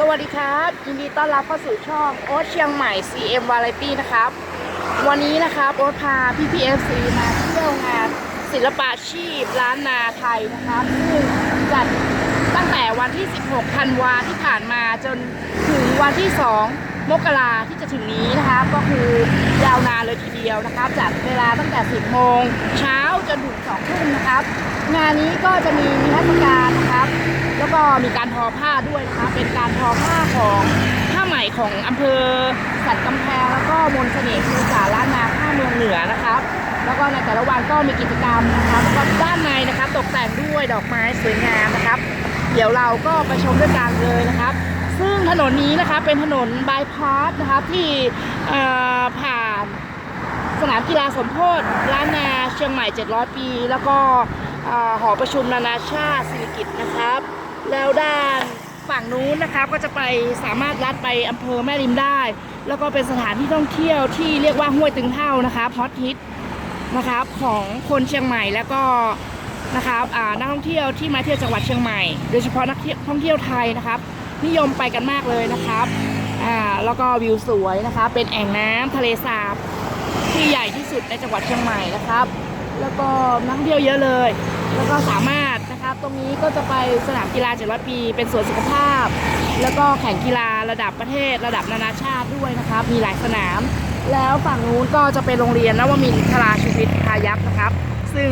สวัสดีครับ ยินดีต้อนรับเข้าสู่ช่องโอ๊ตเชียงใหม่ CM Variety นะครับ วันนี้นะครับโอ๊ตพาพี่ PFC มาเที่ยวงานศิลปาชีพล้านนาไทยนะครับซึ่งจัดตั้งแต่วันที่ 16 ธันวาที่ผ่านมาจนถึงวันที่ 2 มกราที่จะถึงนี้นะครับก็คือยาวนานเลยทีเดียวนะครับจัดเวลาตั้งแต่ 10 โมงเช้าจนถึง 2 ทุ่มนะครับ งานนี้ก็จะมีนิทรรศการนะครับ แล้วก็มีการ อผ้าด้วยนะคะ เป็นการทอผ้าของผ้าไหมของอำเภอสันกำแพงแล้วก็มนเสน่ห์คือสาล้านนาผ้าเมืองเหนือนะครับแล้วก็ในแต่ละวันก็มีกิจกรรมนะครับแล้วก็ด้านในนะครับตกแต่งด้วยดอกไม้สวยงามนะครับ เดี๋ยวเราก็ไปชมด้วยกันเลยนะครับ ซึ่งถนนนี้นะคะเป็นถนนบายพาสนะครับที่ผ่านสนามกีฬาสมโพธิล้านนาเชียงใหม่ 700 ปี แล้วก็หอประชุมนานาชาติสิริกิตนะครับ แล้วด้านฝั่งนู้นนะครับก็จะไปสามารถลัดไปอำเภอแม่ริมได้ แล้วก็เป็นสถานที่ท่องเที่ยวที่เรียกว่าห้วยตึงเท่านะครับฮอตฮิตนะครับของคนเชียงใหม่แล้วก็นะครับนักท่องเที่ยวที่มาเที่ยวจังหวัดเชียงใหม่ โดยเฉพาะนักท่องเที่ยวไทยนะครับ นิยมไปกันมากเลยนะครับแล้วก็วิวสวยนะครับเป็นแอ่งน้ำทะเลสาบ ที่ใหญ่ที่สุดในจังหวัดเชียงใหม่นะครับ แล้วก็นักท่องเที่ยวเยอะเลย แล้วก็สามารถ ตรงนี้ก็จะไปสนามกีฬา700ปี เป็นสวนสุขภาพ แล้วก็แข่งกีฬาระดับประเทศ ระดับนานาชาติด้วยนะครับ มีหลายสนาม แล้วฝั่งนู้นก็จะเป็นโรงเรียนนวมินทราชีวิตพายัพนะครับ ซึ่ง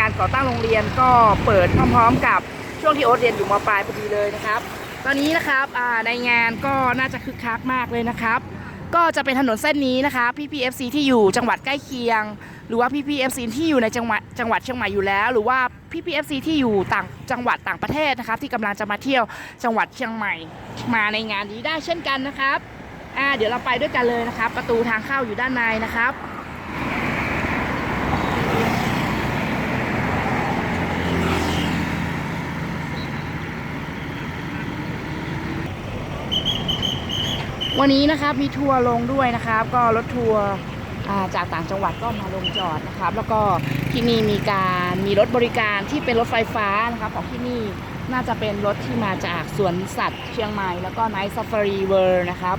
การก่อตั้งโรงเรียนก็เปิดพร้อมๆกับช่วงที่โอ๊ตเรียนอยู่มปลายพอดีเลยนะครับ ตอนนี้นะครับในงานก็น่าจะคึกคักมากเลยนะครับ ก็จะเป็นถนนเส้นนี้นะคะพี่พีเอฟซีที่อยู่จังหวัดใกล้เคียง หรือว่าพี่พีเอฟซีที่อยู่ในจังหวัดจังหวัดเชียงใหม่อยู่แล้ว หรือว่าพี่พีเอฟซีที่อยู่ต่างจังหวัดต่างประเทศนะครับ ที่กำลังจะมาเที่ยวจังหวัดเชียงใหม่ มาในงานนี้ได้เช่นกันนะครับอ่าเดี๋ยวเราไปด้วยกันเลยนะครับ ประตูทางเข้าอยู่ด้านในนะครับ วันนี้นะครับมีทัวร์ลงด้วยนะครับ ก็รถทัวร์จากต่างจังหวัดก็มาลงจอดนะครับ แล้วก็ที่นี่มีการมีรถบริการที่เป็นรถไฟฟ้านะครับของที่นี่น่าจะเป็นรถที่มาจากสวนสัตว์เชียงใหม่ แล้วก็ไนท์ซ a ฟ a รีเวิร์นะครับ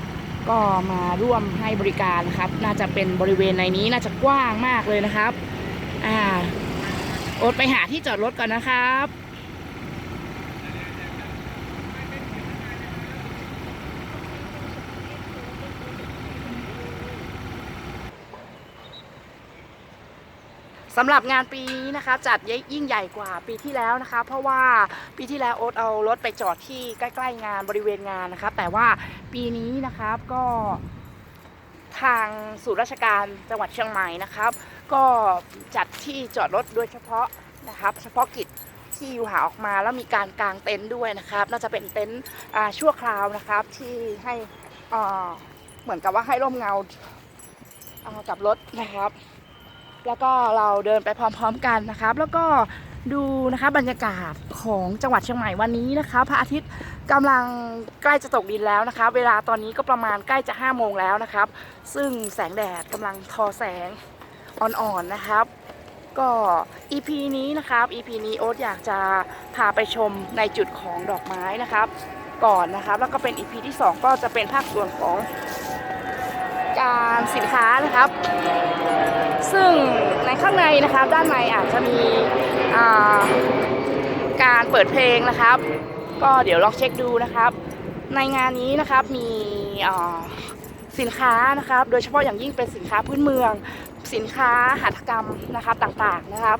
ก็มาร่วมให้บริการนะครับ น่าจะเป็นบริเวณในนี้น่าจะกว้างมากเลยนะครับอ่าโอ๊ตไปหาที่จอดรถก่อนนะครับ สำหรับงานปีนี้นะคะจัดยิ่งใหญ่กว่าปีที่แล้วนะคะ เพราะว่าปีที่แล้วโอ๊ตเอารถไปจอดที่ใกล้ๆงานบริเวณงานนะคะ แต่ว่าปีนี้นะครับก็ทางศูนย์ราชการจังหวัดเชียงใหม่นะครับ ก็จัดที่จอดรถโดยเฉพาะนะครับ เฉพาะกิจที่อยู่หาออกมาแล้วมีการกางเต็นท์ด้วยนะครับ น่าจะเป็นเต็นท์ชั่วคราวนะครับที่ให้เหมือนกับว่าให้ร่มเงากับรถนะครับ แล้วก็เราเดินไปพร้อมๆกันนะครับ แล้วก็ดูนะคะบรรยากาศของจังหวัดเชียงใหม่วันนี้นะคะพระอาทิตย์กำลังใกล้จะตกดินแล้วนะคะ เวลาตอนนี้ก็ประมาณใกล้จะ5้าโมงแล้วนะครับ ซึ่งแสงแดดกำลังทอแสงอ่อนๆนะครับ ก็ EP นี้นะครับ EP นี้โอ๊ตอยากจะพาไปชมในจุดของดอกไม้นะครับ ก่อนนะครับ แล้วก็เป็น EP ที่ 2 ก็จะเป็นภาคส่วนของ การสินค้านะครับ ซึ่งในข้างในนะครับด้านในอาจจะมีาการเปิดเพลงนะครับ ก็เดี๋ยวลองเช็คดูนะครับ ในงานนี้นะครับมีสินค้านะครับ โดยเฉพาะอย่างยิ่งเป็นสินค้าพื้นเมือง สินค้าหัตถกรรมนะครับต่างๆนะครับ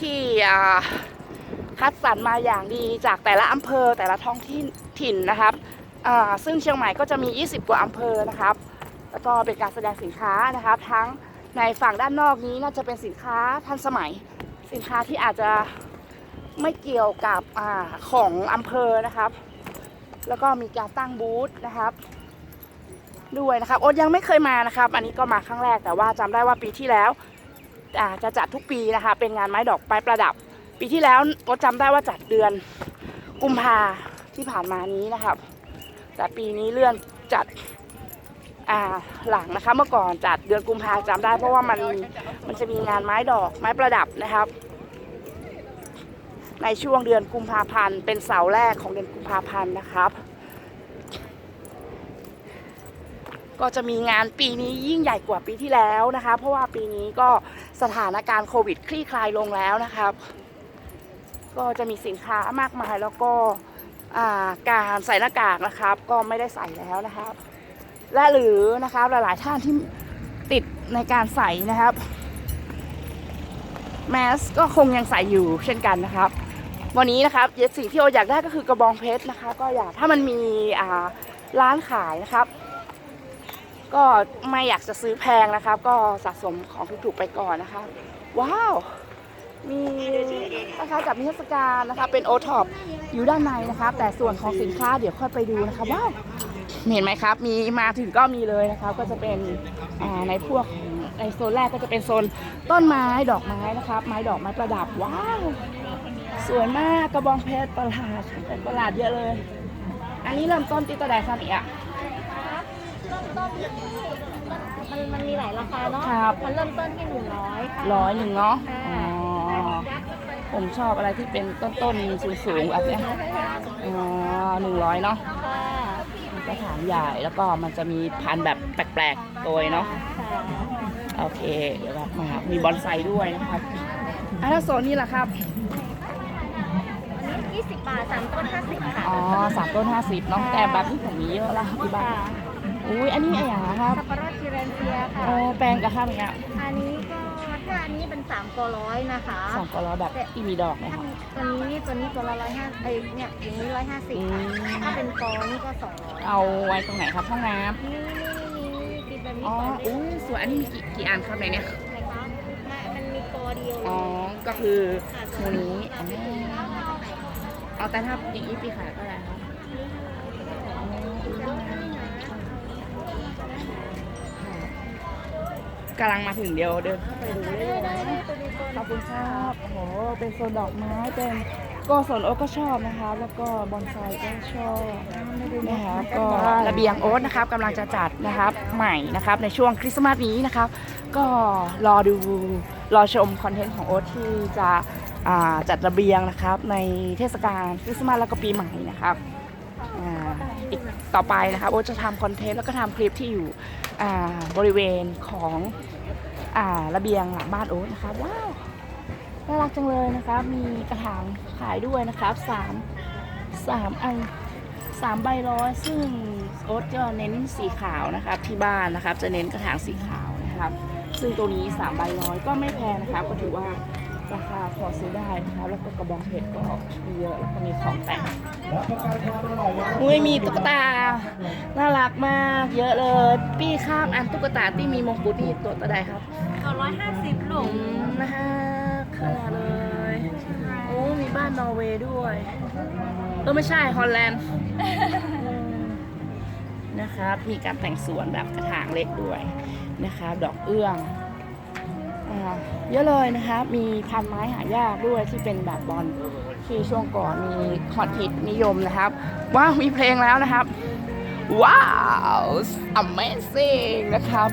ที่คัดสรรมาอย่างดีจากแต่ละอำเภอแต่ละท้องที่ถิ่นนะครับซึ่งเชียงใหม่ก็จะมี 20 กว่าอำเภอนะครับ แล้วก็เป็นการแสดงสินค้านะครับ ทั้งในฝั่งด้านนอกนี้น่าจะเป็นสินค้าทันสมัย สินค้าที่อาจจะไม่เกี่ยวกับอของอำเภอนะครับ แล้วก็มีการตั้งบูธนะครับ ด้วยนะครับโอ๊ตยังไม่เคยมานะครับ อันนี้ก็มาครั้งแรกแต่ว่าจำได้ว่าปีที่แล้วจะจัดทุกปีนะคะ เป็นงานไม้ดอกไม้ประดับ ปีที่แล้วโอ๊ตจำได้ว่าจัดเดือนกุมภาที่ผ่านมานี้นะครับ แต่ปีนี้เลื่อนจัด หลังนะคะเมื่อก่อนจัดเดือนกุมภาจำได้ เพราะว่ามันมันจะมีงานไม้ดอกไม้ประดับนะครับ ในช่วงเดือนกุมภาพันธ์เป็นเสาแรกของเดือนกุมภาพันธ์นะครับ ก็จะมีงานปีนี้ยิ่งใหญ่กว่าปีที่แล้วนะคะ เพราะว่าปีนี้ก็สถานการณ์โควิดคลี่คลายลงแล้วนะครับ ก็จะมีสินค้ามากมายแล้วก็การใส่หน้ากากนะครับ ก็ไม่ได้ใส่แล้วนะครับ และหรือนะครับหลายๆท่านที่ติดในการใส่นะครับแมสก็คงยังใส่อยู่เช่นกันนะครับ วันนี้นะครับสิ่งที่โออยากได้ก็คือกระบองเพชรนะคะ ก็อยากถ้ามันมีอ่าร้านขายนะครับ ก็ไม่อยากจะซื้อแพงนะครับ ก็สะสมของถูกๆไปก่อนนะคะว้าว มีนะคะกับนิทรรศการนะคะ เป็นโอท็อปอยู่ด้านในนะครับแต่ส่วนของสินค้าเดี๋ยวค่อยไปดูนะคะว้าว เห็นไหมครับ มีมาถึงก็มีเลยนะครับก็จะเป็นอ่าในพวกของในโซนแรกก็จะเป็นโซนต้นไม้ดอกไม้นะครับ ไม้ดอกไม้ประดับว้าวสวยมากกระบองเพชรประหลาดเป็นประหลาดเยอะเลย อันนี้เริ่มต้นที่ตัวใดครับอีกอะเริ่มต้นมันมันมีหลายราคาเนาะครับมันเริ่มต้นที่หนึ่งร้อยค่ะร้อยหนึ่งเนาะอ๋อ่าอผมชอบอะไรที่เป็นต้นๆสูงๆแบบเนี้ยอ๋อหนึ่งร้อยเนาะค่ะ กระถางใหญ่แล้วก็มันจะมีพันธุ์แบบแปลกๆตัวเนาะค่ะโอเค เดี๋ยวแบบมามีบอนไซด้วยนะครับอะแล้วโซนนี้ล่ะครับ อันนี้ยี่สิบบาทสามต้นห้าสิบค่ะอ๋อสามต้นห้าสิบเนาะแต่แบบที่ผมมีเยอะละที่บ้าค่ะนอุ้ยอันนี้อะไรอย่างครับสับปะรดจิเรนเซียค่ะโอ้แปลงกระทั่งเนี้ย อันนี้ก็ถ้าอั นนี้เป็นสามกอร้อยนะคะสองกะล้อแบบที่มีดอกนะคถ้ารับตัวนี้ตัวนี้ตัวละร้อยห้าเอ้ยเนี่ยอย่างนี้ร้อยห้าสิบค่ะอืมถ้าเป็นกอนี่ก็สองร้อยเอาไว้ตรงไหนครับห้องน้ำนี่นี่นี่ติดแบบนี้อ๋อก่อนเลยอุ้ยสวยอันนี้มีกี่กี่อันครับในเนี้ยไหนคะไม่มันมีกอเดียวอ๋อก็คือค่ะหมูนี้อ๋อเอาแต่ถ้าอย่างนี้ปีขายก็ได้ครับ กำลังมาถึงเดียวเดินเข้าไปดูเรื่อยนะขอบคุณครับโอ้โหเป็นโซนดอกไม้เป็นก็โซนโอ๊กก็ชอบนะครับแล้วก็บอนไซก็ชอบนะครับก็ระเบียงโอ๊ตนะครับกำลังจะจัดนะครับใหม่นะครับในช่วงคริสต์มาสนี้นะครับ ก็รอดูรอชมคอนเทนต์ของโอ๊ตที่จะจัดระเบียงนะครับในเทศกาลคริสต์มาสแล้วก็ปีใหม่นะครับ อีกต่อไปนะครับโอ๊ตจะทำคอนเทนต์แล้วก็ทำคลิปที่อยู่บริเวณของอระเบียงหลังบ้านโอ๊ตนะครับว้าวน่ารักจังเลยนะครับมีกระถางขายด้วยนะครับสามสามอันสามใบร้อยซึ่งโอ๊ตจะเน้นสีขาวนะครับที่บ้านนะครับจะเน้นกระถางสีขาวนะครับ ซึ่งตัวนี้3ใบร้อยก็ไม่แพงนะครับก็ถือว่า ราคาพอซื้อได้นะครับแล้วก็กระบองเพชรก็มีเยอะแล้วก็มีของแต่งอุ้ยมีตุ๊กตา น่ารักมากเยอะเลยปี้ข้ามอันตุ๊กตาที่มีมงกุฎนี่ตัวตัวใดครับเอาร้อยห้าสิบลูอืกมนะฮะขนาดเลยโอ้มีบ้านนอร์เวย์ด้วยเออไม่ใช่ฮอลแลนด์นะครับมีการแต่งสวนแบบกระถางเล็กด้วยนะครับดอกเอื้องอ่า เยอะเลยนะครับมีพันไม้หายากด้วยที่เป็นแบบบอลที่ช่วงก่อนมีฮอตฮิตนิยมนะครับ ว้าว มีเพลงแล้วนะครับ ว้าว amazing นะครับ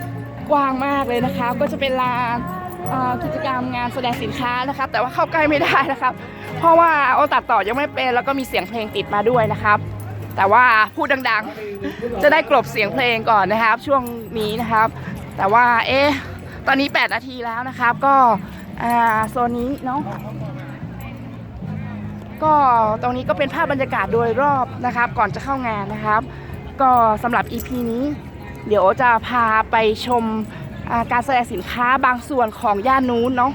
กว้างมากเลยนะครับ ก็จะเป็นลานกิจกรรมงานแสดงสินค้านะครับ แต่ว่าเข้าใกล้ไม่ได้นะครับ เพราะว่าโอตัดต่อยังไม่เป็นแล้วก็มีเสียงเพลงติดมาด้วยนะครับ แต่ว่าพูดดังๆ จะได้กลบเสียงเพลงก่อนนะครับ ช่วงนี้นะครับ แต่ว่าเอ๊ะ ตอนนี้ 8 นาทีแล้วนะครับ ก็โซนนี้เนาะก็ตรงนี้ก็เป็นภาพบรรยากาศโดยรอบนะครับ ก่อนจะเข้างานนะครับ ก็สำหรับ EP นี้ เดี๋ยวจะพาไปชมการแสดงสินค้าบางส่วนของย่านนู้นเนาะ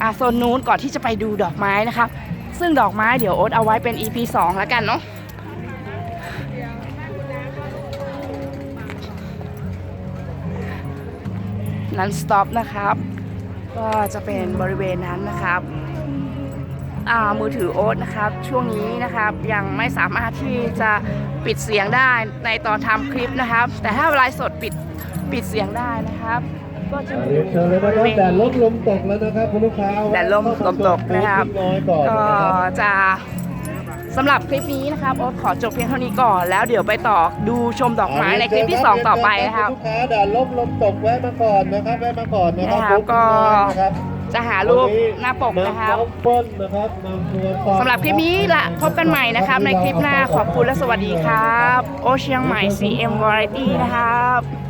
อาโซนนู้นก่อนที่จะไปดูดอกไม้นะครับ ซึ่งดอกไม้เดี๋ยวโอ๊ตเอาไว้เป็น EP 2 แล้วกันเนาะ นั้นสต็อปนะครับ ก็จะเป็นบริเวณนั้นนะครับอ่ามือถือโอ๊ตนะครับ ช่วงนี้นะครับยังไม่สามารถที่จะปิดเสียงได้ในตอนทำคลิปนะครับ แต่ถ้าไลฟ์สดปิดปิดเสียงได้นะครับ ก็จะเรียนเชิญเลยนะครับแดดลบลมตกแล้วนะครับคุณลูกค้าแดดลมลมตกนะครับน้อยก่อนก็นะครับจะ สำหรับคลิปนี้นะครับโอ๊ตขอจบเพียงเท่านี้ก่อน แล้วเดี๋ยวไปต่อดูชมดอกไม้ในคลิปที่ 2 ต่อไปนะครับณลูกค้าแดดลบลมตกแวะมาก่อนนะครับแวะมาก่อนนะครับนะครับก็นะครับจะหารูปหน้าปกนะครับน้ำเปิ้ลนะครับนำตัวสำหรับคลิปนี้ละพบกันใหม่นะครับ ในคลิปหน้าขอบคุณและสวัสดีครับ โอเชียงใหม่ CM Variety นะครับ